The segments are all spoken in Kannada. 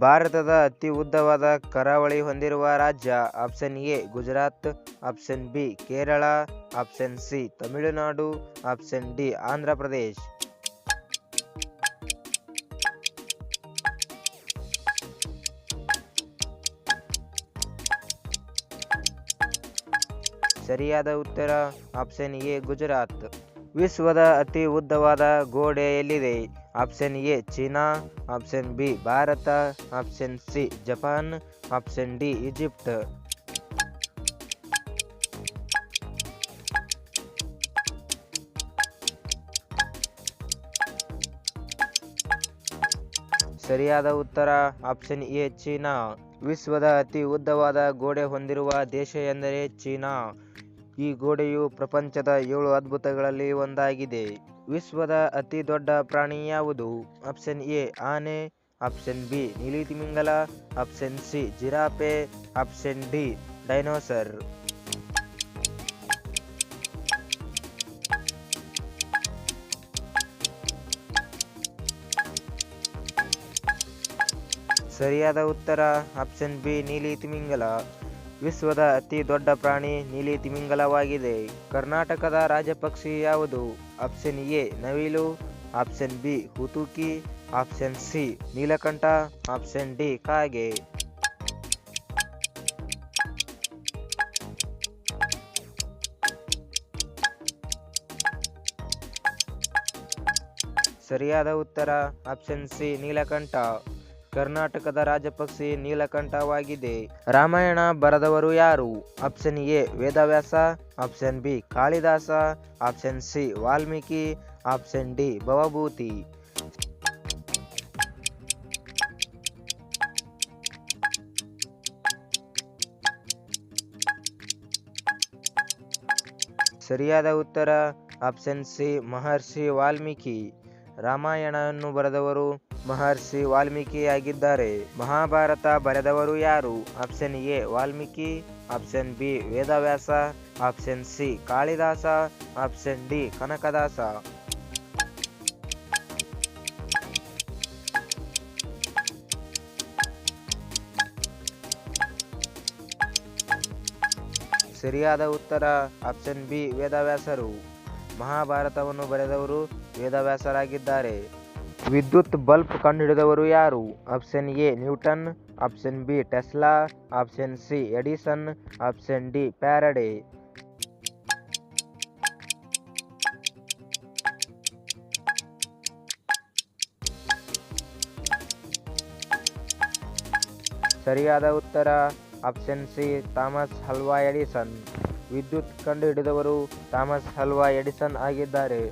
ಭಾರತದ ಅತಿ ಉದ್ದವಾದ ಕರಾವಳಿ ಹೊಂದಿರುವ ರಾಜ್ಯ option A Gujarat, option B Kerala, option C Tamil Nadu, option D Andhra Pradesh. ಸರಿಯಾದ ಉತ್ತರ ಆಪ್ಷನ್ ಎ ಗುಜರಾತ್. ವಿಶ್ವದ ಅತಿ ಉದ್ದವಾದ ಗೋಡೆ ಎಲ್ಲಿದೆ? Option A, China, option B, Bharat, option C, Japan, option D, Egypt. ಸರಿಯಾದ ಉತ್ತರ, ಆಪ್ಷನ್ ಎ, ಚೀನಾ. ವಿಶ್ವದ ಅತಿ ಉದ್ದವಾದ ಗೋಡೆ ಹೊಂದಿರುವ ದೇಶ ಎಂದರೆ ಚೀನಾ. ಈ ಗೋಡೆಯು ಪ್ರಪಂಚದ ಏಳು ಅದ್ಭುತಗಳಲ್ಲಿ ಒಂದಾಗಿದೆ. ವಿಶ್ವದ ಅತಿ ದೊಡ್ಡ ಪ್ರಾಣಿ ಯಾವುದು? ಆಪ್ಷನ್ ಎ, ಆನೆ. ಆಪ್ಷನ್ ಬಿ ನೀಲಿ ತಿಮಿಂಗಲ option C, giraffe. Option D, dinosaur. ಸರಿಯಾದ ಉತ್ತರ. ಆಪ್ಷನ್ ಬಿ ನೀಲಿ ತಿಮಿಂಗಲ ವಿಶ್ವದ ಅತಿ ದೊಡ್ಡ ಪ್ರಾಣಿ ನೀಲಿ ತಿಮಿಂಗಲವಾಗಿದೆ ಕರ್ನಾಟಕದ ರಾಜಪಕ್ಷಿ ಯಾವುದು? ಆಪ್ಷನ್ ಎ ನವಿಲು, ಆಪ್ಷನ್ ಬಿ ಹುತುಕಿ, ಆಪ್ಷನ್ ಸಿ ನೀಲಕಂಠ, ಆಪ್ಷನ್ ಡಿ ಕಾಗೆ. ಸರಿಯಾದ ಉತ್ತರ, ಆಪ್ಷನ್ ಸಿ ನೀಲಕಂಠ. ಕರ್ನಾಟಕದ ರಾಜಪಕ್ಷಿ ನೀಲಕಂಠವಾಗಿದೆ. ರಾಮಾಯಣ ಬರೆದವರು ಯಾರು? Option A, Vedavyasa, option B, Kalidasa, option C, Valmiki, option D, Bhavabhuti. ಸರಿಯಾದ ಉತ್ತರ, ಆಪ್ಷನ್ ಸಿ, ಮಹರ್ಷಿ ವಾಲ್ಮೀಕಿ. ರಾಮಾಯಣವನ್ನು ಬರೆದವರು ಮಹರ್ಷಿ ವಾಲ್ಮೀಕಿಯಾಗಿದ್ದಾರೆ. ಮಹಾಭಾರತ ಬರೆದವರು ಯಾರು? Option A, Valmiki, option B, Vedavyasa, option C, Kalidasa, option D, Kanakadasa. ಸರಿಯಾದ ಉತ್ತರ, ಆಪ್ಷನ್ ಬಿ, ವೇದವ್ಯಾಸರು. ಮಹಾಭಾರತವನ್ನು ಬರೆದವರು ವೇದವ್ಯಾಸರಾಗಿದ್ದಾರೆ. ವಿದ್ಯುತ್ ಬಲ್ಬ್ ಕಂಡುಹಿಡಿದವರು ಯಾರು? Option A, Newton, option B, Tesla, option C, Edison, option D Faraday ಸರಿಯಾದ ಉತ್ತರ, option C, Thomas Alva Edison. ವಿದ್ಯುತ್ ಕಂಡುಹಿಡಿದವರು ಥಾಮಸ್ ಹಲ್ವಾ ಎಡಿಸನ್ ಆಗಿದ್ದಾರೆ.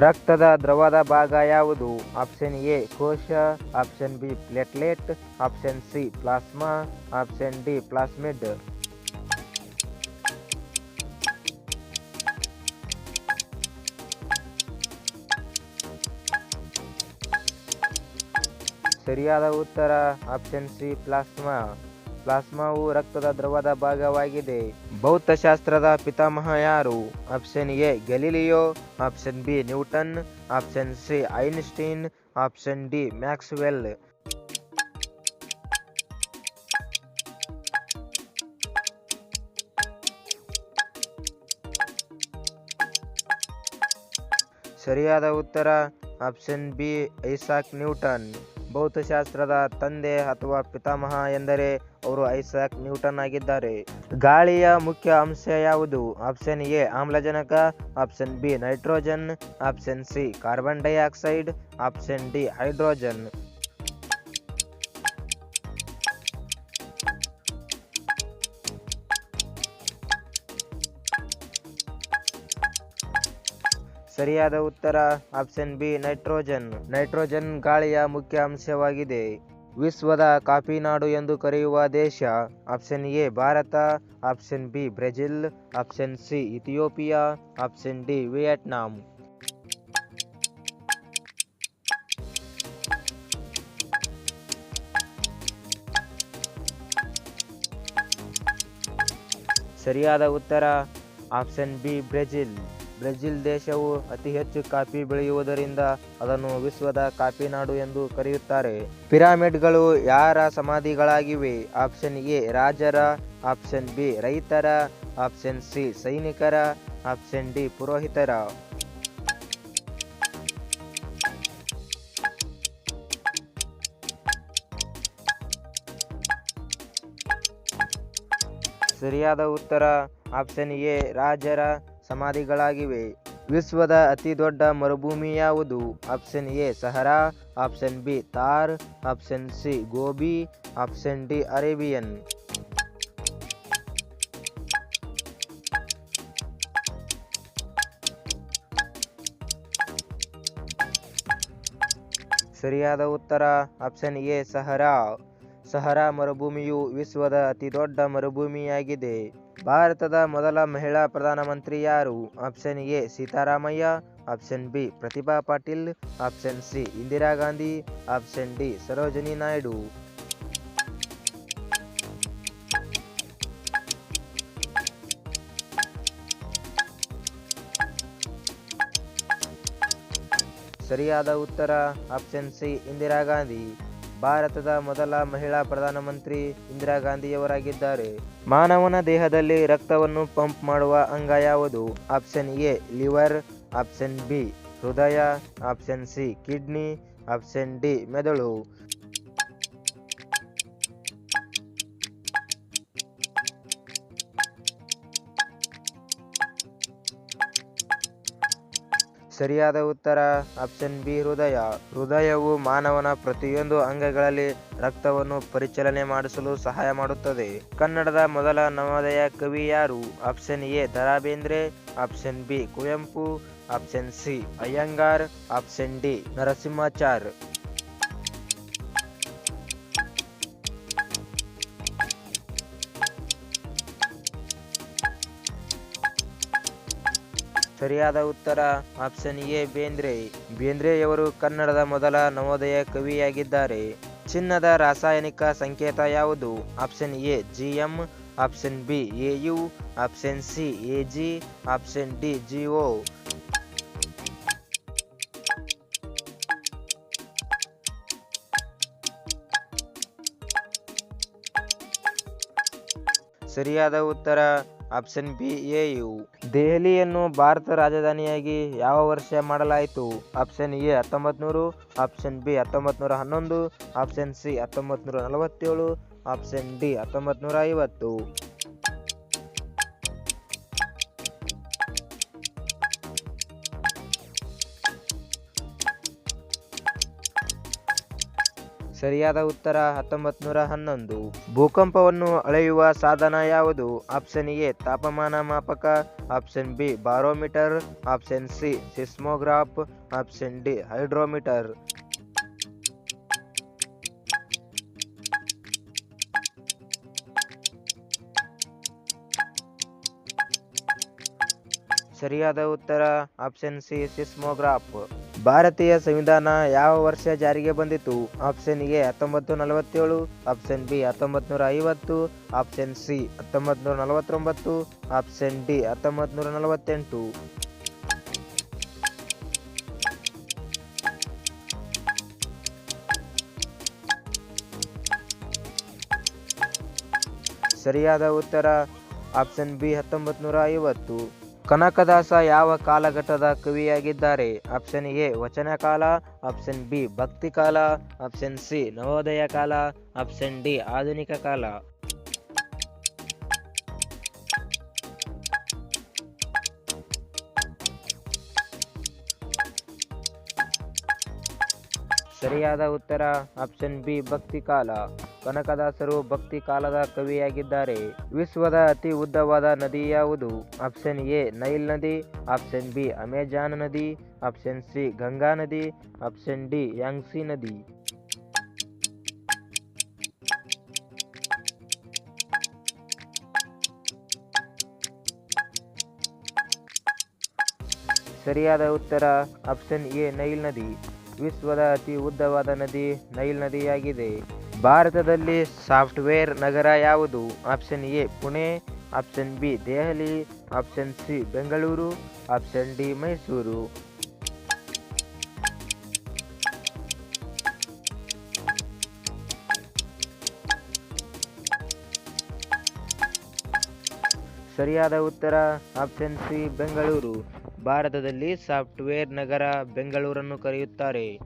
ರಕ್ತದ ದ್ರವದ ಭಾಗ ಯಾವುದು? ಆಪ್ಷನ್ ಎ ಕೋಶ. Option B platelet option C plasma option D plasmid ಸರಿಯಾದ ಉತ್ತರ? ಆಪ್ಷನ್ ಸಿ ಪ್ಲಾಸ್ಮಾ ಪ್ಲಾಸ್ಮಾವು ರಕ್ತದ ದ್ರವದ ಭಾಗವಾಗಿದೆ. ಭೌತಶಾಸ್ತ್ರದ ಪಿತಾಮಹ ಯಾರು? Option A Galileo option B, Newton. Option C, Einstein. Option D, Maxwell. ಸರಿಯಾದ ಉತ್ತರ? Option B, Isaac Newton. ಭೌತಶಾಸ್ತ್ರದ ತಂದೆ ಅಥವಾ ಪಿತಾಮಹ ಎಂದರೆ ಅವರು ಐಸಾಕ್ ನ್ಯೂಟನ್ ಆಗಿದ್ದಾರೆ. ಗಾಳಿಯ ಮುಖ್ಯ ಅಂಶ ಯಾವುದು? ಆಪ್ಷನ್ ಎ, ಆಮ್ಲಜನಕ. Option B, nitrogen. Option C, carbon dioxide. Option D, hydrogen. ಸರಿಯಾದ ಉತ್ತರ, ಆಪ್ಷನ್ ಬಿ, ನೈಟ್ರೋಜನ್. ನೈಟ್ರೋಜನ್ ಗಾಳಿಯ ಮುಖ್ಯ ಅಂಶವಾಗಿದೆ. ವಿಶ್ವದ ಕಾಫಿ ನಾಡು ಎಂದು ಕರೆಯುವ ದೇಶ. Option A, Bharat. Option B, Brazil. Option C, Ethiopia. Option D, Vietnam. ಸರಿಯಾದ ಉತ್ತರ, ಆಪ್ಷನ್ ಬಿ, ಬ್ರೆಜಿಲ್. ಬ್ರೆಜಿಲ್ ದೇಶವು ಅತಿ ಹೆಚ್ಚು ಕಾಫಿ ಬೆಳೆಯುವುದರಿಂದ ಅದನ್ನು ವಿಶ್ವದ ಕಾಫಿ ನಾಡು ಎಂದು ಕರೆಯುತ್ತಾರೆ. ಪಿರಾಮಿಡ್ಗಳು ಯಾರ ಸಮಾಧಿಗಳಾಗಿವೆ? ಆಪ್ಷನ್ ಎ, ರಾಜರ. ಆಪ್ಷನ್ ಬಿ, ರೈತರ. ಆಪ್ಷನ್ ಸಿ, ಸೈನಿಕರ. ಆಪ್ಷನ್ ಡಿ, ಪುರೋಹಿತರ. ಸರಿಯಾದ ಉತ್ತರ ಆಪ್ಷನ್ ಎ, ರಾಜರ. ಸಮಾಧಿಗಳಾಗಿವೆ. ವಿಶ್ವದ ಅತಿ ದೊಡ್ಡ ಮರುಭೂಮಿ ಯಾವುದು? Option A, Sahara, option B, Thar, option C, Gobi, option D, Arabian. ಸರಿಯಾದ ಉತ್ತರ, ಆಪ್ಷನ್ ಎ, ಸಹರಾ. ಸಹರಾ ಮರುಭೂಮಿಯು ವಿಶ್ವದ ಅತಿ ದೊಡ್ಡ ಮರುಭೂಮಿಯಾಗಿದೆ. ಭಾರತದ ಮೊದಲ ಮಹಿಳಾ ಪ್ರಧಾನಮಂತ್ರಿ ಯಾರು? Option A, Sitaramayya, option B, Pratibha Patil, option C, Indira Gandhi, option D, Sarojini Naidu. ಸರಿಯಾದ ಉತ್ತರ, ಆಪ್ಷನ್ ಸಿ, ಇಂದಿರಾ ಗಾಂಧಿ. ಭಾರತದ ಮೊದಲ ಮಹಿಳಾ ಪ್ರಧಾನಮಂತ್ರಿ ಇಂದಿರಾ ಗಾಂಧಿಯವರಾಗಿದ್ದಾರೆ. ಮಾನವನ ದೇಹದಲ್ಲಿ ರಕ್ತವನ್ನು ಪಂಪ್ ಮಾಡುವ ಅಂಗ ಯಾವುದು? Option A, liver, option B, ಹೃದಯ, option C, kidney, option D, ಮೆದುಳು. ಸರಿಯಾದ ಉತ್ತರ ಆಪ್ಷನ್ ಬಿ ಹೃದಯ. ಹೃದಯವು ಮಾನವನ ಪ್ರತಿಯೊಂದು ಅಂಗಗಳಲ್ಲಿ ರಕ್ತವನ್ನು ಪರಿಚಲನೆ ಮಾಡಿಸಲು ಸಹಾಯ ಮಾಡುತ್ತದೆ. ಕನ್ನಡದ ಮೊದಲ ನವೋದಯ ಕವಿ ಯಾರು? Option A Da Ra Bendre option B Kuvempu. Option C Iyengar. Option D Narasimhachar. ಸರಿಯಾದ ಉತ್ತರ ಆಪ್ಷನ್ ಎ, ಬೇಂದ್ರೆ. ಬೇಂದ್ರೆಯವರು ಕನ್ನಡದ ಮೊದಲ ನವೋದಯ ಕವಿಯಾಗಿದ್ದಾರೆ. ಚಿನ್ನದ ರಾಸಾಯನಿಕ ಸಂಕೇತ ಯಾವುದು? Option A, GM. Option B A U option C A G option D, GO. ಸರಿಯಾದ ಉತ್ತರ ಆಪ್ಷನ್ ಬಿ, ಎ, ಯು. ದೆಹಲಿಯನ್ನು ಭಾರತ ರಾಜಧಾನಿಯಾಗಿ ಯಾವ ವರ್ಷ ಮಾಡಲಾಯಿತು? ಆಪ್ಷನ್ ಎ ಹತ್ತೊಂಬತ್ತು ನೂರು ಆಪ್ಷನ್ ಬಿ ಹತ್ತೊಂಬತ್ತು ನೂರ ಹನ್ನೊಂದು. ಆಪ್ಷನ್ ಸಿ ಹತ್ತೊಂಬತ್ತು ನೂರ ನಲವತ್ತೇಳು. ಆಪ್ಷನ್ ಡಿ ಹತ್ತೊಂಬತ್ತು ನೂರ ಐವತ್ತು. ಸರಿಯಾದ ಉತ್ತರ ಹತ್ತೊಂಬತ್ತು ನೂರ ಹನ್ನೊಂದು. ಭೂಕಂಪವನ್ನು ಅಳೆಯುವ ಸಾಧನ ಯಾವುದು? ಆಪ್ಷನ್ ಎ, ತಾಪಮಾನ ಮಾಪಕ. Option B, barometer. Option C, seismograph. Option D, hydrometer. ಸರಿಯಾದ ಉತ್ತರ ಆಪ್ಷನ್ ಸಿ, ಸಿಸ್ಮೋಗ್ರಾಫ್. ಭಾರತೀಯ ಸಂವಿಧಾನ ಯಾವ ವರ್ಷ ಜಾರಿಗೆ ಬಂದಿತು? ಆಪ್ಷನ್ ಎ ಹತ್ತೊಂಬತ್ತು ನಲವತ್ತೇಳು, ಆಪ್ಷನ್ ಬಿ ಹತ್ತೊಂಬತ್ತು ನೂರ ಐವತ್ತು, ಆಪ್ಷನ್ ಸಿ ಹತ್ತೊಂಬತ್ತು ನೂರ ನಲವತ್ತೊಂಬತ್ತು, ಆಪ್ಷನ್ ಡಿ ಹತ್ತೊಂಬತ್ತು ನೂರ ನಲವತ್ತೆಂಟು. ಸರಿಯಾದ ಉತ್ತರ, ಆಪ್ಷನ್ ಬಿ ಹತ್ತೊಂಬತ್ತು ನೂರ ಐವತ್ತು. ಕನಕದಾಸ ಯಾವ ಕಾಲಘಟ್ಟದ ಕವಿಯಾಗಿದ್ದಾರೆ? ಆಪ್ಷನ್ ಎ, ವಚನ ಕಾಲ ಆಪ್ಷನ್ ಬಿ, ಭಕ್ತಿ ಕಾಲ ಆಪ್ಷನ್ ಸಿ, ನವೋದಯ ಕಾಲ ಆಪ್ಷನ್ ಡಿ, ಆಧುನಿಕ ಕಾಲ. ಸರಿಯಾದ ಉತ್ತರ ಆಪ್ಷನ್ ಬಿ, ಭಕ್ತಿ ಕಾಲ. ಕನಕದಾಸರು ಭಕ್ತಿ ಕಾಲದ ಕವಿಯಾಗಿದ್ದಾರೆ. ವಿಶ್ವದ ಅತಿ ಉದ್ದವಾದ ನದಿ ಯಾವುದು? ಆಪ್ಷನ್ ಎ, ನೈಲ್ ನದಿ, ಆಪ್ಷನ್ ಬಿ, ಅಮೆಜಾನ್ ನದಿ, ಆಪ್ಷನ್ ಸಿ, ಗಂಗಾ ನದಿ, ಆಪ್ಷನ್ ಡಿ, ಯಾಂಗ್ಸಿ ನದಿ. ಸರಿಯಾದ ಉತ್ತರ, ಆಪ್ಷನ್ ಎ, ನೈಲ್ ನದಿ. ವಿಶ್ವದ ಅತಿ ಉದ್ದವಾದ ನದಿ ನೈಲ್ ನದಿಯಾಗಿದೆ. ಭಾರತದಲ್ಲಿ ಸಾಫ್ಟ್ವೇರ್ ನಗರ ಯಾವುದು? Option A, Pune, option B, Delhi, option C, Bengaluru, option D, Mysuru. ಸರಿಯಾದ ಉತ್ತರ, ಆಪ್ಷನ್ ಸಿ, ಬೆಂಗಳೂರು. ಭಾರತದಲ್ಲಿ ಸಾಫ್ಟ್ವೇರ್ ನಗರ ಬೆಂಗಳೂರನ್ನು ಕರೆಯುತ್ತಾರೆ.